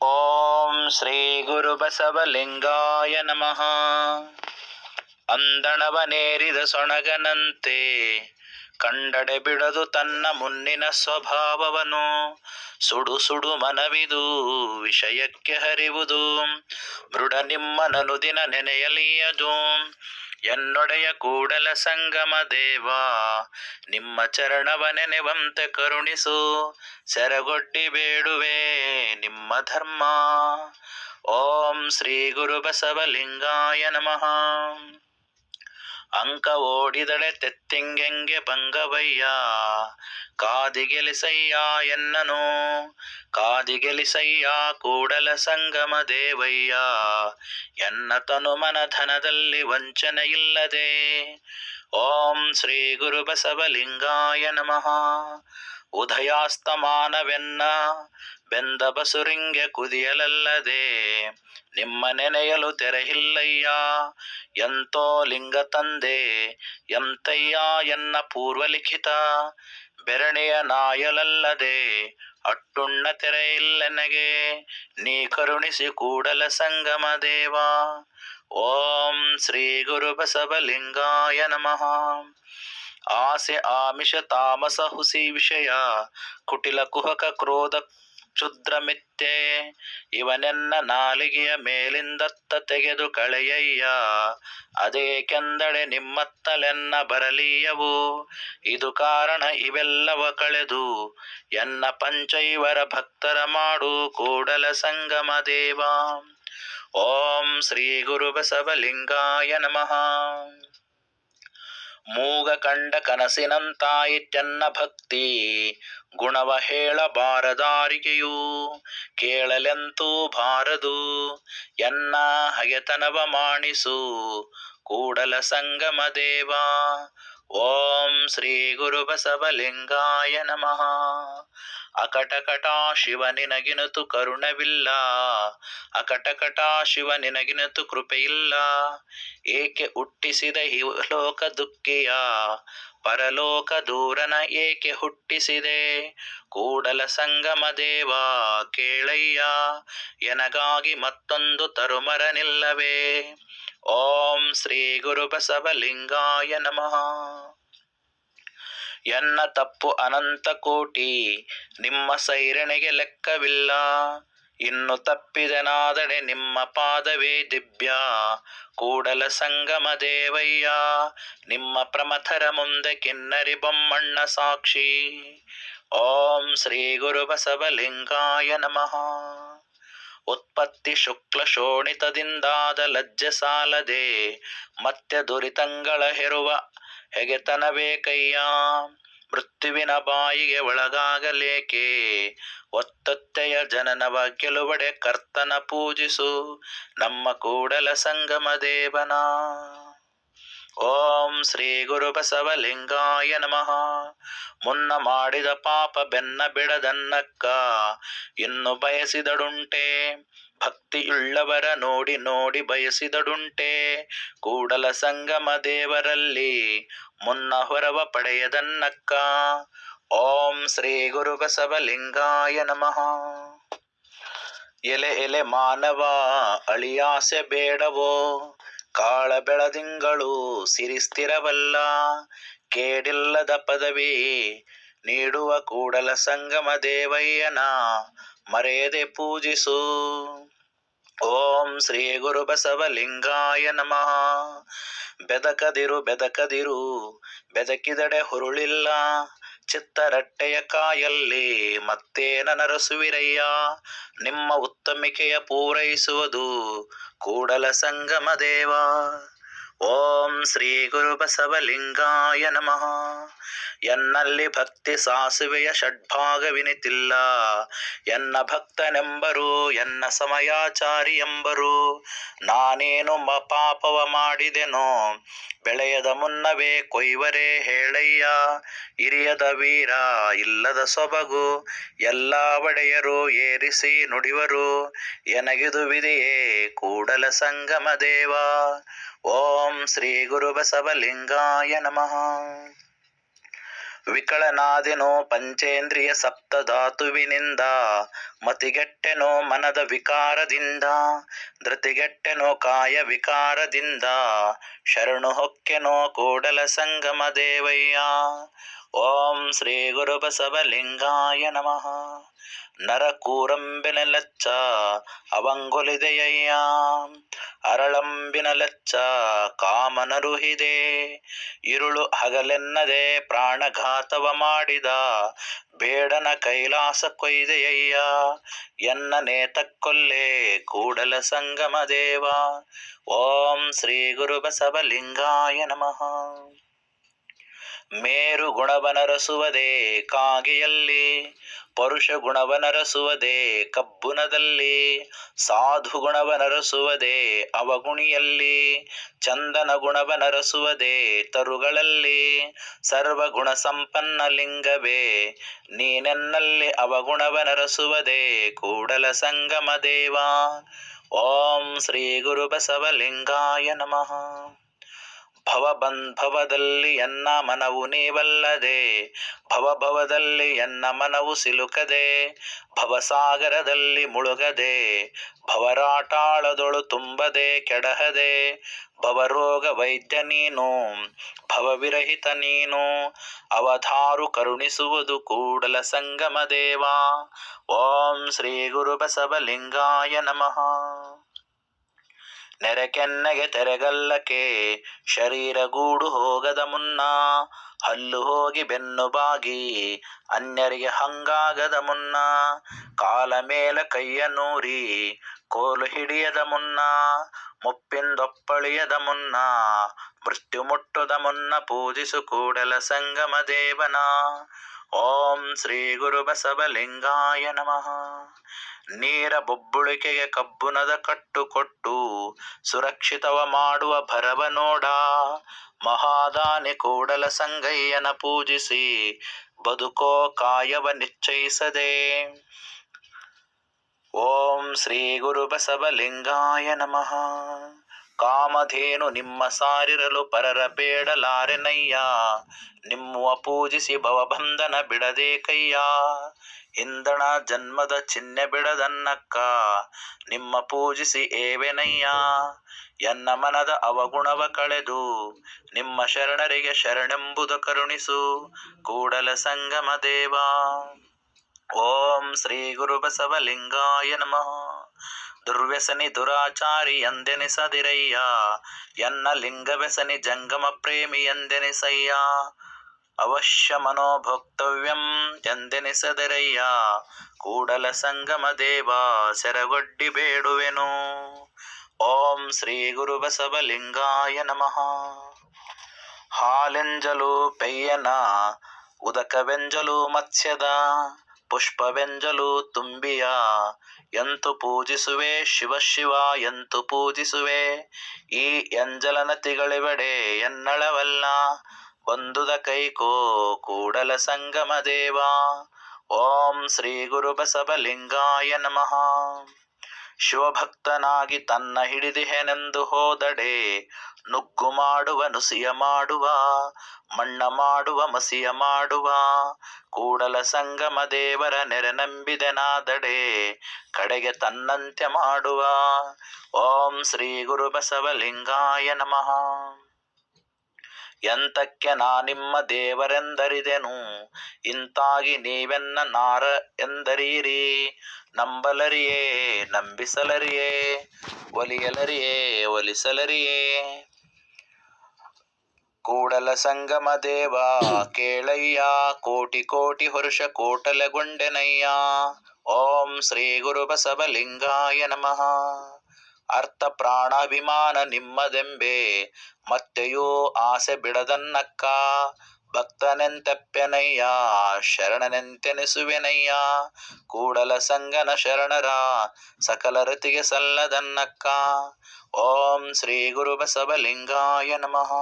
ಓಂ ಶ್ರೀ ಗುರು ಬಸವಲಿಂಗಾಯ ನಮಃ ಅಂದಣವನೇರಿದ ಸೊಣಗನಂತೆ ಕಂಡಡೆ ಬಿಡದು ತನ್ನ ಮುನ್ನಿನ ಸ್ವಭಾವವನು. ಸುಡು ಸುಡು ಮನವಿದು, ವಿಷಯಕ್ಕೆ ಹರಿವುದು. ಮೃಡ ನಿಮ್ಮನನು ದಿನ ನೆನೆಯಲಿಯದು. ಎನ್ನೊಡೆಯ ಕೂಡಲ ಸಂಗಮ ದೇವಾ, ನಿಮ್ಮ ಚರಣವ ನೆನೆವಂತೆ ಕರುಣಿಸು. ಸೆರಗೊಟ್ಟಿ ಬೇಡುವೆ ನಿಮ್ಮ ಧರ್ಮ. ಓಂ ಶ್ರೀ ಗುರು ಬಸವಲಿಂಗಾಯ ನಮಃ. ಅಂಕ ಓಡಿದಳೆ ತೆತ್ತಿಂಗೆಂಗೆ ಭಂಗವಯ್ಯ. ಕಾದಿಗೆಲಿಸಯ್ಯ ಎನ್ನನು. ಕಾದಿಗೆಲಿಸಯ್ಯ ಕೂಡಲ ಸಂಗಮ ದೇವಯ್ಯ. ಎನ್ನ ತನು ಮನಧನದಲ್ಲಿ ವಂಚನೆ ಇಲ್ಲದೆ ಓಂ ಶ್ರೀ ಗುರು ಬಸವಲಿಂಗಾಯ ನಮಃ. ಉದಯಾಸ್ತಮಾನವೆನ್ನ. ಬೆಂದ ಬಸುರಿಂಗೆ ಕುದಿಯಲಲ್ಲದೆ, ನಿಮ್ಮ ನೆನೆಯಲು ತೆರೆಯಿಲ್ಲಯ್ಯ. ಎಂತೋ ಲಿಂಗ ತಂದೆ, ಎಂತಯ್ಯ ಎನ್ನ ಪೂರ್ವಲಿಖಿತ. ಬೆರಣೆಯ ನಾಯಲಲ್ಲದೆ, ಅಟ್ಟುಣ್ಣ ತೆರೆಯಿಲ್ಲೆನಗೆ. ನೀ ಕರುಣಿಸಿ ಕೂಡಲ ಸಂಗಮ ದೇವ. ಓಂ ಶ್ರೀ ಗುರು ಬಸವಲಿಂಗಾಯ ನಮಃ. ಆಸೆ ಆಮಿಷ ತಾಮಸ ಹುಸಿ ವಿಷಯ, ಕುಟಿಲ ಕುಹಕ ಕ್ರೋಧ ಕ್ಷುದ್ರ ಮಿಥ್ಯೆ ಇವನೆನ್ನ ನಾಲಿಗೆಯ ಮೇಲಿಂದತ್ತ ತೆಗೆದು ಕಳೆಯಯ್ಯ. ಅದೇಕೆಂದಡೆ ನಿಮ್ಮತ್ತಲೆನ್ನ ಬರಲೀಯವು. ಇದು ಕಾರಣ ಇವೆಲ್ಲವ ಕಳೆದು. ಎನ್ನ ಪಂಚೈವರ ಭಕ್ತರ ಮಾಡು ಕೂಡಲ ಸಂಗಮ ದೇವ. ಓಂ ಶ್ರೀ ಗುರು ಬಸವಲಿಂಗಾಯ ನಮಃ. ಮೂಗ ಕಂಡ ಕನಸಿನಂತಾಯಿತೆನ್ನ ಭಕ್ತಿ. ಗುಣವ ಹೇಳಬಾರದಾರಿಕೆಯು ಕೇಳಲೆಂತೂ ಬಾರದು. ಎನ್ನ ಹಗೆತನವ ಮಾಣಿಸು ಕೂಡಲ ಸಂಗಮ ದೇವ. ಓಂ ಶ್ರೀ ಗುರು ಬಸವಲಿಂಗಾಯ ನಮಃ. ಅಕಟಕಟ ಶಿವ ನಿನಗಿನತು ಕರುಣವಿಲ್ಲ. ಅಕಟಕಟ ಶಿವ ನಿನಗಿನತು ಕೃಪೆಯಿಲ್ಲ. ಏಕೆ ಹುಟ್ಟಿಸಿದ ಈ ಲೋಕ ದುಃಖಿಯ? ಪರಲೋಕ ದೂರನ ಏಕೆ ಹುಟ್ಟಿಸಿದೆ? ಕೂಡಲ ಸಂಗಮ ದೇವ, ಕೇಳಯ್ಯ, ಎನಗಾಗಿ ಮತ್ತೊಂದು ತರುಮರನಿಲ್ಲವೇ? ಓಂ ಶ್ರೀ ಗುರು ಬಸವಲಿಂಗಾಯ ನಮಃ. ಎನ್ನ ತಪ್ಪು ಅನಂತ ಕೋಟಿ, ನಿಮ್ಮ ಸೈರಣೆಗೆ ಲೆಕ್ಕವಿಲ್ಲ. ಇನ್ನು ತಪ್ಪಿದನಾದಡೆ ನಿಮ್ಮ ಪಾದವೇ ದಿವ್ಯ. ಕೂಡಲ ಸಂಗಮ ದೇವಯ್ಯ. ನಿಮ್ಮ ಪ್ರಮಥರ ಮುಂದೆ ಕಿನ್ನರಿ ಬೊಮ್ಮಣ್ಣ ಸಾಕ್ಷಿ. ಓಂ ಶ್ರೀ ಗುರು ಬಸವಲಿಂಗಾಯ ನಮಃ. ಉತ್ಪತ್ತಿ ಶುಕ್ಲ ಶೋಣಿತದಿಂದಾದ ಲಜ್ಜೆ ಸಾಲದೆ ಮತ್ತೆ ದುರಿತಂಗಳ ಹೆರುವ ಹೆಗೆತನವೇ ಮೃತ್ಯುವಿನ ಬಾಯಿಗೆ ಒಳಗಾಗಲೇಕೆ? ಒತ್ತೊತ್ತೆಯ ಜನನವ ಗೆಲುವಡೆ ಕರ್ತನ ಪೂಜಿಸು. ನಮ್ಮ ಕೂಡಲ ಸಂಗಮ ದೇವನ. ಓಂ ಶ್ರೀ ಗುರು ಬಸವಲಿಂಗಾಯ ನಮಃ. ಮುನ್ನ ಮಾಡಿದ ಪಾಪ ಬೆನ್ನ ಬಿಡದನ್ನಕ್ಕ, ಇನ್ನು ಬಯಸಿದಡುಂಟೆ. ಭಕ್ತಿಯುಳ್ಳವರ ನೋಡಿ ನೋಡಿ ಬಯಸಿದಡುಂಟೆ. ಕೂಡಲ ಸಂಗಮ ದೇವರಲ್ಲಿ ಮುನ್ನ ಹೊರವ ಪಡೆಯದನ್ನಕ್ಕ. ಓಂ ಶ್ರೀ ಗುರು ಬಸವಲಿಂಗಾಯ ನಮಃ. ಎಲೆ ಎಲೆ ಮಾನವ ಅಳಿಯಾಸೆ ಬೇಡವೋ. ಕಾಳ ಬೆಳದಿಂಗಳು ಸಿರಿ ಸ್ಥಿರವಲ್ಲ. ಕೇಡಿಲ್ಲದ ಪದವಿ ನೀಡುವ ಕೂಡಲ ಸಂಗಮ ದೇವಯ್ಯನ ಮರೆಯದೆ ಪೂಜಿಸು. ಓಂ ಶ್ರೀ ಗುರು ಬಸವಲಿಂಗಾಯ ನಮಃ. ಬೆದಕದಿರು ಬೆದಕದಿರು, ಬೆದಕಿದಡೆ ಹುರುಳಿಲ್ಲ. ಚಿತ್ತರಟ್ಟೆಯ ಕಾಯಲ್ಲಿ ಮತ್ತೇನ ನರಸುವಿರಯ್ಯ ನಿಮ್ಮ ಉತ್ತಮಿಕೆಯ ಪೂರೈಸುವುದು ಕೂಡಲ ಸಂಗಮ ದೇವ. ಓಂ ಶ್ರೀ ಗುರು ಬಸವಲಿಂಗಾಯ ನಮಃ ಎನ್ನಲ್ಲಿ ಭಕ್ತಿ ಸಾಸುವೆಯ ಷಡ್ಭಾಗವಿನಿತಿಲ್ಲ ಎನ್ನ ಭಕ್ತನೆಂಬರು ಎನ್ನ ಸಮಯಾಚಾರಿ ಎಂಬರು ನಾನೇನು ಮ ಪಾಪವ ಮಾಡಿದೆನೋ ಬೆಳೆಯದ ಮುನ್ನವೇ ಕೊಯ್ವರೇ ಹೇಳಯ್ಯ। ಹಿರಿಯದ ವೀರ, ಇಲ್ಲದ ಸೊಬಗು, ಎಲ್ಲ ಒಡೆಯರು ಏರಿಸಿ ನುಡಿವರು. ಎನಗಿದು ವಿಧಿಯೇ, ಕೂಡಲ ಸಂಗಮ ದೇವ. ಓಂ ಶ್ರೀ ಗುರು ಬಸವಲಿಂಗಾಯ ನಮಃ ವಿಕಳನಾದಿನೋ ಪಂಚೇಂದ್ರಿಯ ಸಪ್ತಧಾತುವಿನಿಂದ ಮತಿಗೆಟ್ಟೆನೋ ಮನದ ವಿಕಾರದಿಂದ ಧೃತಿಗೆಟ್ಟೆನೋ ಕಾಯ ವಿಕಾರದಿಂದ ಶರಣು ಹೊಕ್ಕೆನೋ ಕೂಡಲ ಸಂಗಮ ದೇವಯ್ಯ ಓಂ ಶ್ರೀ ಗುರು ಬಸವಲಿಂಗಾಯ ನಮಃ ನರಕೂರಂಬಿನ ಲಚ್ಚ ಅವಂಗೊಲಿದೆಯಯ್ಯ ಅರಳಂಬಿನ ಲಚ್ಚ ಕಾಮನರುಹಿದೆ ಇರುಳು ಹಗಲೆನ್ನದೆ ಪ್ರಾಣಘಾತವ ಮಾಡಿದ ಬೇಡನ ಕೈಲಾಸ ಕೊಯ್ದೆಯಯ್ಯ ಎನ್ನ ನೇತಕ್ಕೊಲ್ಲೇ ಕೂಡಲ ಸಂಗಮ ದೇವ ಓಂ ಶ್ರೀ ಗುರು ಬಸವಲಿಂಗಾಯ ನಮಃ ಮೇರು ಗುಣವನರಸುವುದೇ ಕಾಗೆಯಲ್ಲಿ ಪರುಷ ಗುಣವನರಸುವುದೇ ಕಬ್ಬುನದಲ್ಲಿ ಸಾಧು ಗುಣವನರಸುವುದೇ ಅವಗುಣಿಯಲ್ಲಿ ಚಂದನ ಗುಣವನರಸುವುದೇ ತರುಗಳಲ್ಲಿ ಸರ್ವಗುಣ ಸಂಪನ್ನ ಲಿಂಗವೇ ನೀನೆನ್ನಲ್ಲಿ ಅವಗುಣವನರಸುವುದೇ ಕೂಡಲ ಸಂಗಮ ದೇವಾ ಓಂ ಶ್ರೀ ಗುರು ಬಸವಲಿಂಗಾಯ ನಮಃ. ಭವಬಂಧವದಲ್ಲಿ ಎನ್ನ ಮನವು ನೀವಲ್ಲದೆ ಭವಭವದಲ್ಲಿ ಎನ್ನ ಮನವು ಸಿಲುಕದೆ ಭವಸಾಗರದಲ್ಲಿ ಮುಳುಗದೆ ಭವರಾಟಾಳದೊಳು ತುಂಬದೆ ಕೆಡಹದೆ ಭವರೋಗ ವೈದ್ಯ ನೀನು ಭವವಿರಹಿತ ನೀನು, ಅವಧಾರು ಕರುಣಿಸುವುದು ಕೂಡಲ ಸಂಗಮ ದೇವ. ಓಂ ಶ್ರೀ ಗುರು ಬಸವಲಿಂಗಾಯ ನಮಃ. ನೆರೆಕೆನ್ನೆಗೆ ತೆರೆಗಲ್ಲಕೆ, ಶರೀರ ಗೂಡು ಹೋಗದ ಮುನ್ನ, ಹಲ್ಲು ಹೋಗಿ ಬೆನ್ನು ಬಾಗಿ, ಅನ್ಯರಿಗೆ ಹಂಗಾಗದ ಮುನ್ನ, ಕಾಲ ಮೇಲೆ ಕೈಯ ನೂರಿ, ಕೋಲು ಹಿಡಿಯದ ಮುನ್ನ, ಮುಪ್ಪಿಂದೊಪ್ಪಳಿಯದ ಮುನ್ನ, ಮೃತ್ಯು ಮುಟ್ಟದ ಮುನ್ನ ಪೂಜಿಸು ಕೂಡಲ ಸಂಗಮ ದೇವನ. ಓಂ ಶ್ರೀ ಗುರು ಬಸವಲಿಂಗಾಯ ನಮಃ. ನೀರ ಬೊಬ್ಬುಳಿಕೆಗೆ ಕಬ್ಬುನದ ಕಟ್ಟು ಕೊಟ್ಟು ಸುರಕ್ಷಿತವ ಮಾಡುವ ಭರವ ನೋಡ. ಮಹಾದಾನಿ ಕೂಡಲ ಸಂಗಯ್ಯನ ಪೂಜಿಸಿ ಬದುಕೋ ಕಾಯವ ನಿಶ್ಚಯಿಸದೆ. ಓಂ ಶ್ರೀ ಗುರು ಬಸವಲಿಂಗಾಯ ನಮಃ. ಕಾಮಧೇನು ನಿಮ್ಮ ಸಾರಿರಲು ಪರರ ಬೇಡಲಾರೆನಯ್ಯ. ನಿಮ್ಮುವ ಪೂಜಿಸಿ ಭವಬಂಧನ ಬಿಡದೆ ಕಯ್ಯ ಇಂದಣ ಜನ್ಮದ ಚಿಹ್ನೆ ಬಿಡದನ್ನಕ್ಕ ನಿಮ್ಮ ಪೂಜಿಸಿ ಏವೆನಯ್ಯ. ಎನ್ನ ಮನದ ಅವಗುಣವ ಕಳೆದು ನಿಮ್ಮ ಶರಣರಿಗೆ ಶರಣೆಂಬುದು ಕರುಣಿಸು. ಕೂಡಲ ಸಂಗಮ ದೇವ. ಓಂ ಶ್ರೀ ಗುರು ಬಸವಲಿಂಗಾಯ ನಮಃ. ದುರ್ವ್ಯಸನಿ ದುರಾಚಾರಿ ಎಂದೆನಿಸದಿರಯ್ಯ ಎನ್ನ ಲಿಂಗವ್ಯಸನಿ ಜಂಗಮ ಪ್ರೇಮಿ ಎಂದೆನಿಸಯ್ಯ ಅವಶ್ಯ ಮನೋಭೋಕ್ತವ್ಯಂ ಎಂದೆನಿಸದಿರಯ್ಯ ಕೂಡಲ ಸಂಗಮ ದೇವ ಸೆರಗೊಡ್ಡಿ ಬೇಡುವೆನು ಓಂ ಶ್ರೀ ಗುರು ಬಸವಲಿಂಗಾಯ ನಮಃ ಹಾಲೆಂಜಲು ಪೆಯ್ಯನ ಉದಕವೆಂಜಲು ಮತ್ಸ್ಯದ ಪುಷ್ಪವೆಂಜಲು ತುಂಬಿಯ, ಎಂತು ಪೂಜಿಸುವೆ ಶಿವ ಶಿವ, ಎಂತು ಪೂಜಿಸುವೆ? ಈ ಎಂಜಲನತಿಗಳಿವೆಡೆ ಎನ್ನಳವಲ್ಲ ಬಂದುದ ಕೈಕೋ ಕೂಡಲ ಸಂಗಮ ದೇವ. ಓಂ ಶ್ರೀ ಗುರು ಬಸವಲಿಂಗಾಯ ನಮಃ. ಶಿವಭಕ್ತನಾಗಿ ತನ್ನ ಹಿಡಿದಿಹೆನೆಂದು ಹೋದಡೆ, ನುಗ್ಗು ಮಾಡುವ, ನುಸಿಯ ಮಾಡುವ, ಮಣ್ಣ ಮಾಡುವ, ಮಸಿಯ ಮಾಡುವ, ಕೂಡಲ ಸಂಗಮ ದೇವರ ನೆರೆ ನಂಬಿದೆನಾದಡೆ, ಕಡೆಗೆ ತನ್ನಂತೆ ಮಾಡುವ. ಓಂ ಶ್ರೀ ಗುರು ಬಸವಲಿಂಗಾಯ ನಮಃ. ಎಂತಕ್ಕೆ ನಾ ನಿಮ್ಮ ದೇವರೆಂದರಿದೆನು? ಇಂತಾಗಿ ನೀವೆನ್ನ ನಾರ ಎಂದರೀರಿ? ನಂಬಲರಿಯೇ, ನಂಬಿಸಲರಿಯೇ, ಒಲಿಯಲರಿಯೇ, ಒಲಿಸಲರಿಯೇ? ಕೂಡಲ ಸಂಗಮ ದೇವ, ಕೇಳಯ್ಯ, ಕೋಟಿ ಕೋಟಿ ಹೊರುಷ ಕೋಟಲಗೊಂಡೆನಯ್ಯ. ಓಂ ಶ್ರೀ ಗುರು ಬಸವಲಿಂಗಾಯ ನಮಃ. ಅರ್ಥ ಪ್ರಾಣಾಭಿಮಾನ ನಿಮ್ಮದೆಂಬೆ. ಮತ್ತೆಯೋ ಆಸೆ ಬಿಡದನ್ನಕ್ಕ. ಭಕ್ತನೆಂತೆಪ್ಪೆನಯ್ಯ ಶರಣನೆಂತೆನಿಸುವೆನಯ್ಯ. ಕೂಡಲ ಸಂಗನ ಶರಣರ ಸಕಲ ರತಿಗೆ ಸಲ್ಲದನ್ನಕ್ಕ. ಓಂ ಶ್ರೀ ಗುರು ಬಸವಲಿಂಗಾಯ ನಮಃ.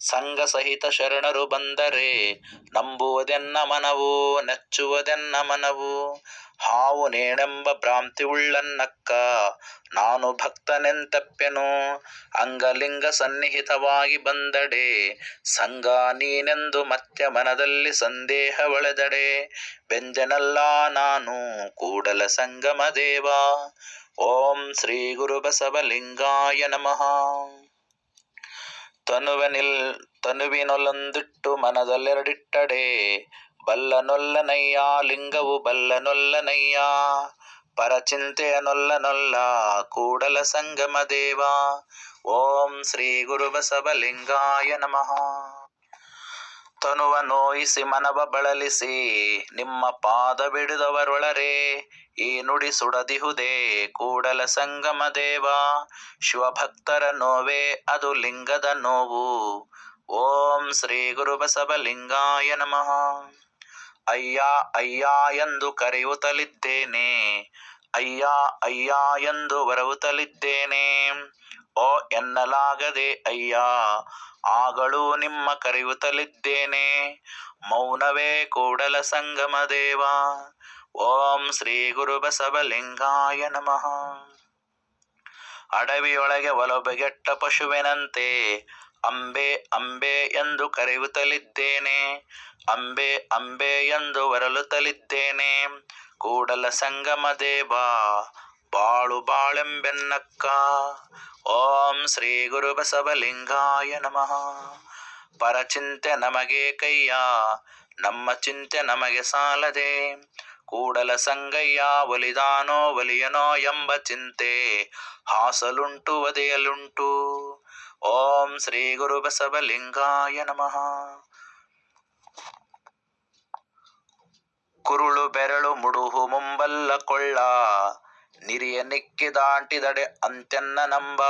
ಸಂಘ ಸಹಿತ ಶರಣರು ಬಂದರೆ ನಂಬುವುದೆನ್ನ ಮನವು, ನೆಚ್ಚುವುದೆನ್ನ ಮನವು. ಹಾವು ನೇಣೆಂಬ ಭ್ರಾಂತಿ ಉಳ್ಳನ್ನಕ್ಕ, ನಾನು ಭಕ್ತನೆಂತಪ್ಪೆನು. ಅಂಗಲಿಂಗ ಸನ್ನಿಹಿತವಾಗಿ ಬಂದಡೆ ಸಂಗ ನೀನೆಂದು ಮತ್ತೆ ಮನದಲ್ಲಿ ಸಂದೇಹ ಒಳೆದಡೆ. ಬೆಂಜನಲ್ಲ ನಾನು, ಕೂಡಲ ಸಂಗಮ ದೇವ. ಓಂ ಶ್ರೀ ಗುರು ಬಸವಲಿಂಗಾಯ ನಮಃ ತನುವನಿಲ್ ತನುವಿನೊಲ್ಲೊಂದಿಟ್ಟು ಮನದಲ್ಲೆರಡಿಟ್ಟಡೆ ಬಲ್ಲನೊಲ್ಲನಯ್ಯ ಲಿಂಗವು ಬಲ್ಲನೊಲ್ಲನಯ್ಯ ಪರಚಿಂತೆಯ ನೊಲ್ಲ ನೊಲ್ಲ ಕೂಡಲ ಸಂಗಮ ದೇವ ಓಂ ಶ್ರೀ ಗುರು ಬಸವಲಿಂಗಾಯ ನಮಃ ತನುವ ನೋಯಿಸಿ ಮನವ ಬಳಲಿಸಿ, ನಿಮ್ಮ ಪಾದ ಬಿಡಿದವರೊಳರೆ, ಈ ನುಡಿ ಸುಡದಿಹುದೇ ಕೂಡಲ ಸಂಗಮ ದೇವ. ಶಿವಭಕ್ತರ ನೋವೇ ಅದು ಲಿಂಗದ ನೋವು. ಓಂ ಶ್ರೀ ಗುರು ಬಸವಲಿಂಗಾಯ ನಮಃ. ಅಯ್ಯ ಅಯ್ಯ ಎಂದು ಕರೆಯುತ್ತಲಿದ್ದೇನೆ. ಅಯ್ಯ ಅಯ್ಯ ಎಂದು ಬರವುತ್ತಲಿದ್ದೇನೆ ಓ ಎನ್ನಲಾಗದೆ ಅಯ್ಯ ಆಗಳು ನಿಮ್ಮ ಕರೆಯುತ್ತಲಿದ್ದೇನೆ. ಮೌನವೇ ಕೂಡಲ ಸಂಗಮ ದೇವ. ಓಂ ಶ್ರೀ ಗುರು ಬಸವಲಿಂಗಾಯ ನಮಃ. ಅಡವಿಯೊಳಗೆ ಒಲಬೆಗೆಟ್ಟ ಪಶುವಿನಂತೆ ಅಂಬೆ ಅಂಬೆ ಎಂದು ಕರೆಯುತ್ತಲಿದ್ದೇನೆ. ಅಂಬೆ ಅಂಬೆ ಎಂದು ಹೊರಲುತ್ತಲಿದ್ದೇನೆ ಕೂಡಲ ಸಂಗಮ ದೇವ ಬಾಳು ಬಾಳೆಂಬೆನ್ನಕ್ಕ ಓಂ ಶ್ರೀ ಗುರು ಬಸವಲಿಂಗಾಯ ನಮಃ. ಪರಚಿಂತೆ ನಮಗೆ ಕೈಯ ನಮ್ಮ ಚಿಂತೆ ನಮಗೆ ಸಾಲದೆ. ಕೂಡಲ ಸಂಗಯ್ಯ, ಒಲಿದಾನೋ ಒಲಿಯನೋ ಎಂಬ ಚಿಂತೆ ಹಾಸಲುಂಟು, ಒದೆಯಲುಂಟು. ಓಂ ಶ್ರೀ ಗುರು ಬಸವಲಿಂಗಾಯ ನಮಃ. ಕುರುಳು ಬೆರಳು ಮುಡುಹು ಮುಂಬಲ್ಲ ಕೊಳ್ಳ. ನಿರಿಯ ನಿಕ್ಕಿ ದಾಟಿದಡೆ ಅಂತ್ಯನ್ನ ನಂಬ.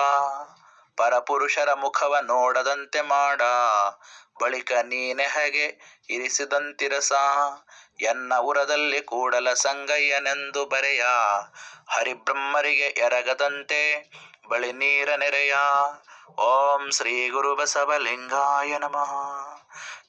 ಪರಪುರುಷರ ಮುಖವ ನೋಡದಂತೆ ಮಾಡ. ಬಳಿಕ ನೀನೆಹಗೆ ಇರಿಸಿದಂತಿರಸ. ಎನ್ನ ಉರದಲ್ಲಿ ಕೂಡಲ ಸಂಗಯ್ಯನೆಂದು ಬರೆಯ. ಹರಿಬ್ರಹ್ಮರಿಗೆ ಎರಗದಂತೆ ಬಳಿ ನೀರ ನೆರೆಯ. ಓಂ ಶ್ರೀ ಗುರು ಬಸವಲಿಂಗಾಯ ನಮಃ.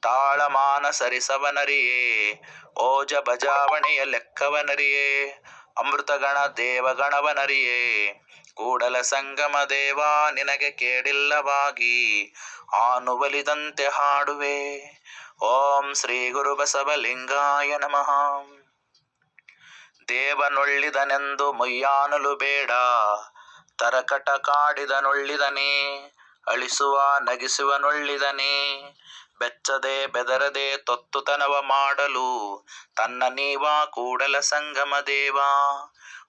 ತಾಳಮಾನ ಸರಿಸವನರಿಯೇ. ಓಜ ಬಜಾವಣೆಯ ಲೆಕ್ಕವನರಿಯೇ. ಅಮೃತಗಣ ದೇವಗಣವನರಿಯೇ, ಕೂಡಲ ಸಂಗಮ ದೇವ, ನಿನಗೆ ಕೇಳಿಲ್ಲವಾಗಿ ಆನುವಲಿದಂತೆ ಹಾಡುವೆ. ಓಂ ಶ್ರೀ ಗುರು ಬಸವಲಿಂಗಾಯ ನಮಃ. ದೇವನೊಳ್ಳಿದನೆಂದು ಮುಯ್ಯಾನಲು ಬೇಡ, ತರಕಟ ಕಾಡಿದನೊಳ್ಳಿದನೇ, ಅಳಿಸುವ ನಗಿಸುವನೊಳ್ಳಿದನೇ ಬೆಚ್ಚದೆ ಬೆದರದೆ ತೊತ್ತುತನವ ಮಾಡಲು ತನ್ನ ನೀವಾ ಕೂಡಲ ಸಂಗಮ ದೇವ.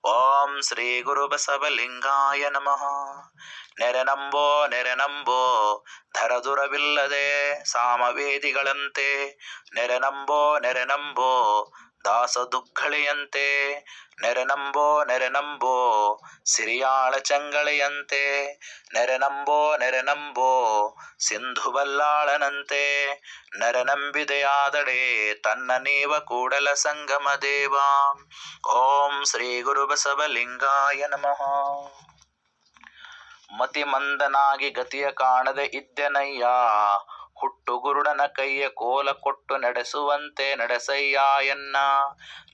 ಓಂ ಶ್ರೀ ಗುರು ಬಸವಲಿಂಗಾಯ ನಮಃ ನೆರೆನಂಬೋ ನೆರೆನಂಬೋ ಧರದುರವಿಲ್ಲದೆ ಸಾಮವೇದಿಗಳಂತೆ ನೆರೆನಂಬೋ ನೆರೆನಂಬೋ ದಾಸ ದುಃಖಳಿಯಂತೆ ನೆರೆನಂಬೋ ನೆರೆನಂಬೋ ಸಿರಿಯಾಳ ಚಂಗಳೆಯಂತೆ ನೆರೆನಂಬೋ ನೆರೆನಂಬೋ ಸಿಂಧು ಬಲ್ಲಾಳನಂತೆ ನೆರೆನಂಬಿದೆಯಾದಡೆ ತನ್ನ ನೀವ ಕೂಡಲ ಸಂಗಮ ದೇವ ಓಂ ಶ್ರೀ ಗುರು ಬಸವಲಿಂಗಾಯ ನಮಃ ಮತಿ ಮಂದನಾಗಿ ಗತಿಯ ಕಾಣದೆ ಇದ್ದೆನಯ್ಯ ಹುಟ್ಟು ಗುರುಡನ ಕೈಯ ಕೋಲ ಕೊಟ್ಟು ನಡೆಸುವಂತೆ ನಡೆಸಯ್ಯ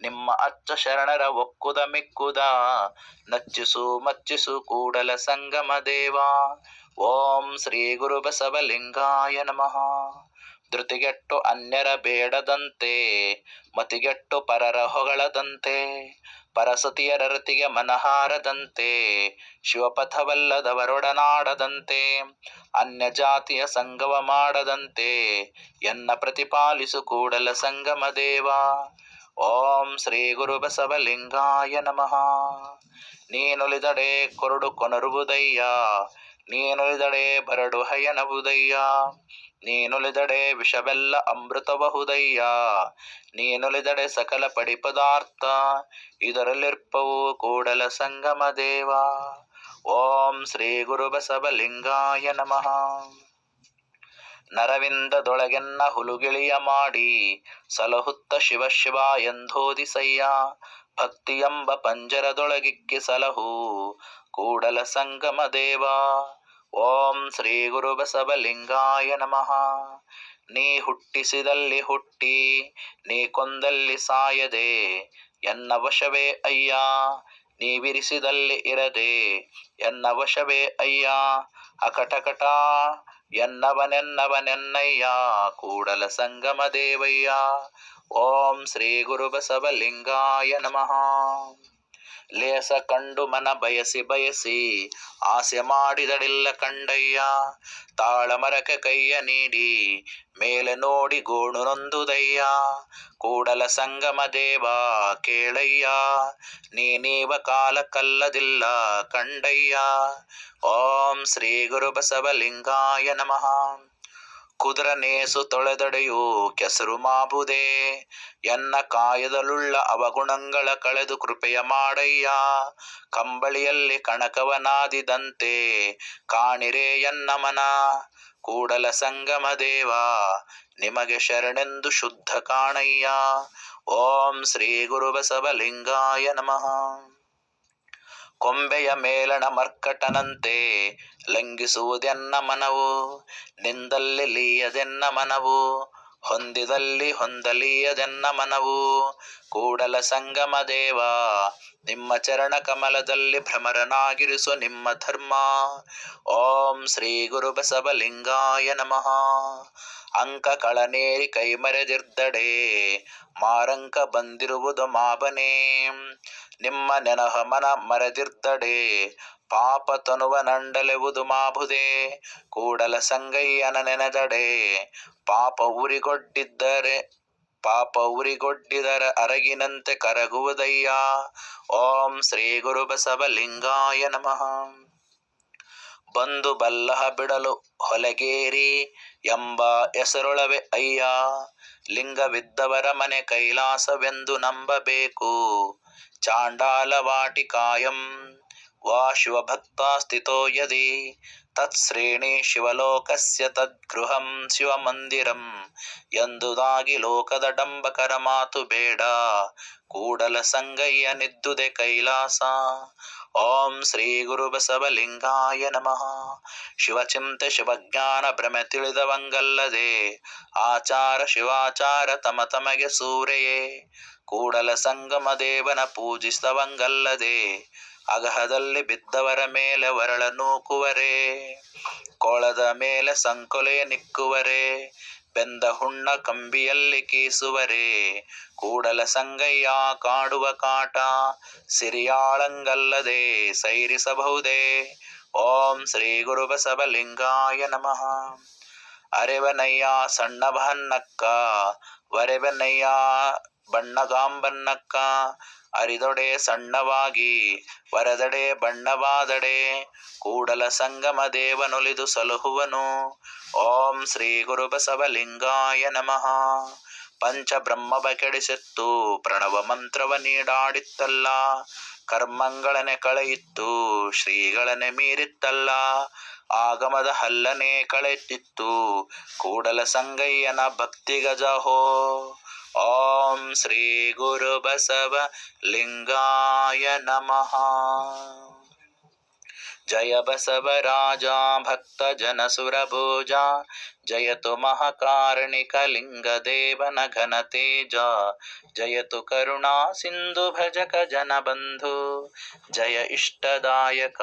ನಿಮ್ಮ ಅಚ್ಚ ಶರಣರ ಒಕ್ಕುದ ಮಿಕ್ಕುದ ನಚ್ಚಿಸು ಮಚ್ಚಿಸು ಕೂಡಲ ಸಂಗಮ ದೇವ ಓಂ ಶ್ರೀ ಗುರು ಬಸವಲಿಂಗಾಯ ನಮಃ ಧೃತಿಗೆಟ್ಟು ಅನ್ಯರ ಬೇಡದಂತೆ ಮತಿಗೆಟ್ಟು ಪರರ ಹೊಗಳದಂತೆ ಪರಸತಿಯರ ರತಿಗೆ ಮನಹಾರದಂತೆ, ಶಿವಪಥವಲ್ಲದವರೊಡನಾಡದಂತೆ ಅನ್ಯ ಜಾತಿಯ ಸಂಗವ ಮಾಡದಂತೆ, ಎನ್ನ ಪ್ರತಿಪಾಲಿಸು ಕೂಡಲ ಸಂಗಮ ದೇವ. ಓಂ ಶ್ರೀ ಗುರು ಬಸವಲಿಂಗಾಯ ನಮಃ. ನೀನುಲಿದಡೆ ಕೊರಡು ಕೊನರುವುದಯ್ಯ. ನೀನುಲಿದಡೆ ಬರಡು ಹಯನವುದಯ್ಯ ನೀನುಲಿದಡೆ ವಿಷವೆಲ್ಲ ಅಮೃತಬಹುದಯ್ಯ ನೀನುಲಿದಡೆ ಸಕಲ ಪಡಿ ಪದಾರ್ಥ ಇದರಲ್ಲಿರ್ಪವು ಕೂಡಲ ಸಂಗಮ ದೇವ. ಓಂ ಶ್ರೀ ಗುರು ಬಸವಲಿಂಗಾಯ ನಮಃ. ನರವಿಂದದೊಳಗೆನ್ನ ಹುಲುಗಿಳಿಯ ಮಾಡಿ, ಸಲಹುತ್ತ ಶಿವ ಶಿವ ಎಂದೋದಿಸಯ್ಯ. ಭಕ್ತಿ ಎಂಬ ಪಂಜರದೊಳಗಿಕ್ಕಿ ಸಲಹು ಕೂಡಲ ಸಂಗಮ ದೇವ. ಓಂ ಶ್ರೀ ಗುರು ಬಸವಲಿಂಗಾಯ ನಮಃ. ನೀ ಹುಟ್ಟಿಸಿದಲ್ಲಿ ಹುಟ್ಟಿ, ನೀ ಕೊಂದಲ್ಲಿ ಸಾಯದೆ ಎನ್ನ ವಶವೇ ಅಯ್ಯ ನೀವಿರಿಸಿದಲ್ಲಿ ಇರದೆ ಎನ್ನ ವಶವೇ ಅಯ್ಯ. ಅಕಟಕಟ, ಎನ್ನವನೆನ್ನವನೆನ್ನಯ್ಯ. ಕೂಡಲ ಸಂಗಮ ದೇವಯ್ಯ. ಓಂ ಶ್ರೀ ಗುರು ಬಸವಲಿಂಗಾಯ ನಮಃ. ಲೇಸ ಕಂಡು ಮನ ಬಯಸಿ ಬಯಸಿ ಆಸೆ ಮಾಡಿದಡಿಲ್ಲ ಕಂಡಯ್ಯ. ತಾಳಮರಕ್ಕೆ ಕೈಯ ನೀಡಿ, ಮೇಲೆ ನೋಡಿ ಗೋಣು ನೊಂದುದಯ್ಯ. ಕೂಡಲ ಸಂಗಮ ದೇವ ಕೇಳಯ್ಯ ನೀನೀವ ಕಾಲ ಕಲ್ಲದಿಲ್ಲ ಕಂಡಯ್ಯ. ಓಂ ಶ್ರೀ ಗುರು ಬಸವಲಿಂಗಾಯ ನಮಃ. ಕುದುರನೇಸು ತೊಳೆದೊಡೆಯು ಕೆಸರು ಮಾಬುದೇ ಎನ್ನ ಕಾಯದಲುಳ್ಳ ಅವಗುಣಗಳ ಕಳೆದು ಕೃಪೆಯ ಮಾಡಯ್ಯ. ಕಂಬಳಿಯಲ್ಲಿ ಕಣಕವನಾದಿದಂತೆ ಕಾಣಿರೇ ಎನ್ನ ಮನ. ಕೂಡಲ ಸಂಗಮ ದೇವ, ನಿಮಗೆ ಶರಣೆಂದು ಶುದ್ಧ ಕಾಣಯ್ಯ. ಓಂ ಶ್ರೀ ಗುರು ಬಸವಲಿಂಗಾಯ ನಮಃ. ಕೊಂಬೆಯ ಮೇಲಣ ಮರ್ಕಟನಂತೆ ಲಂಘಿಸುವುದೆನ್ನ ಮನವು? ನಿಂದಲ್ಲಿ ಲೀಯದೆನ್ನ ಮನವು? ಹೊಂದಿದಲ್ಲಿ ಹೊಂದಲೀಯದೆನ್ನ ಮನವು? ಕೂಡಲ ಸಂಗಮ ದೇವ, ನಿಮ್ಮ ಚರಣ ಕಮಲದಲ್ಲಿ ಭ್ರಮರನಾಗಿರಿಸು ನಿಮ್ಮ ಧರ್ಮ. ಓಂ ಶ್ರೀ ಗುರು ಬಸವಲಿಂಗಾಯ ನಮಃ. ಅಂಕ ಕಳನೇರಿ ಕೈ ಮರೆದಿರ್ದಡೆ ಮಾರಂಕ ಬಂದಿರುವುದು ಮಾಬನೇ. ನಿಮ್ಮ ನೆನಹ ಮನ ಮರೆದಿರ್ತಡೆ. ಪಾಪ ತನುವ ನಂಡಲೆವುದು ಮಾಬುದೇ ಕೂಡಲ ಸಂಗಯ್ಯನ ನೆನೆದಡೆ. ಪಾಪ ಉರಿಗೊಡ್ಡಿದ್ದರೆ, ಪಾಪ ಉರಿಗೊಡ್ಡಿದರ ಅರಗಿನಂತೆ ಕರಗುವುದಯ್ಯ. ಓಂ ಶ್ರೀ ಗುರು ಬಸವಲಿಂಗಾಯ ನಮಃ. ಬಂದು ಬಲ್ಲಹ ಬಿಡಲು ಹೊಲಗೇರಿ ಎಂಬ ಹೆಸರೊಳವೆ ಅಯ್ಯ. ಲಿಂಗವಿದ್ದವರ ಮನೆ ಕೈಲಾಸವೆಂದು ನಂಬಬೇಕು. చాండాల వాటికాయం ವಾ ಶಿವಭಕ್ತ ಸ್ಥಿತೋ ಯದಿ ತತ್ಶ್ರೇಣಿ ಶಿವಲೋಕಸ್ಯ ತದ್ಗೃಹಂ ಶಿವಮಂದಿರಂ ಎಂದುದಾಗಿ ಲೋಕದ ಡಂಬಕರ ಮಾತು ಬೇಡ ಕೂಡಲ ಸಂಗಯ್ಯನಿದ್ದುದೆ ಕೈಲಾಸ ಓಂ ಶ್ರೀ ಗುರು ಬಸವಲಿಂಗಾಯ ನಮಃ ಶಿವಚಿಂತೆ ಶಿವಜ್ಞಾನ ಭ್ರಮೆ ತಿಳಿದವಂಗಲ್ಲದೆ ಆಚಾರ ಶಿವಾಚಾರ ತಮ ತಮಗೆ ಸೂರೆಯೇ ಕೂಡಲ ಸಂಗಮ ದೇವನ ಪೂಜಿಸಿದವಂಗಲ್ಲದೆ ಅಗಹದಲ್ಲಿ ಬಿದ್ದವರ ಮೇಲೆ ವರಳ ನೂಕುವರೆ, ಕೋಳದ ಮೇಲೆ ಸಂಕೊಲೆ ನಿಕ್ಕುವರೆ, ಬೆಂದ ಹುಣ್ಣ ಕಂಬಿಯಲ್ಲಿ ಕೀಸುವರೆ, ಕೂಡಲ ಸಂಗಯ್ಯ ಕಾಡುವ ಕಾಟ ಸಿರಿಯಾಳಂಗಲ್ಲದೆ ಸೈರಿಸಬಹುದೇ. ಓಂ ಶ್ರೀ ಗುರು ಬಸವಲಿಂಗಾಯ ನಮಃ. ಅರೆವನಯ್ಯ ಸಣ್ಣ ಬಹನ್ನಕ್ಕ ವರೆವನಯ್ಯ ಬಣ್ಣಗಾಂಬನ್ನಕ್ಕ ಅರಿದೊಡೆ ಸಣ್ಣವಾಗಿ, ವರದಡೆ ಬಣ್ಣವಾದಡೆ, ಕೂಡಲ ಸಂಗಮ ದೇವನೊಲಿದು ಸಲಹುವನು. ಓಂ ಶ್ರೀ ಗುರು ಬಸವಲಿಂಗಾಯ ನಮಃ. ಪಂಚಬ್ರಹ್ಮವ ಕೆಡಿಸಿತ್ತು, ಪ್ರಣವ ಮಂತ್ರವ ನೀಡಾಡಿತ್ತಲ್ಲ. ಕರ್ಮಂಗಳನೆ ಕಳೆಯಿತ್ತು, ಶ್ರೀಗಳನೆ ಮೀರಿತ್ತಲ್ಲ. ಆಗಮದ ಹಲ್ಲನೆ ಕಳೆತ್ತಿತ್ತು ಕೂಡಲ ಸಂಗಯ್ಯನ ಭಕ್ತಿ ಗಜಹೋ ಓಂ ಶ್ರೀ ಗುರು ಬಸವ ಲಿಂಗಾಯ ನಮಃ ಜಯ ಬಸವರಾಜ ಭಕ್ತ ಜನ ಸುರಭೋಜ ಜಯತು ಮಹಾಕಾರಣಿಕ ಲಿಂಗದೇವನ ಘನ ತೇಜ ಜಯತು ಕರುಣಾ ಸಿಂಧು ಭಜಕ ಜನ ಬಂಧು ಜಯ ಇಷ್ಟದಾಯಕ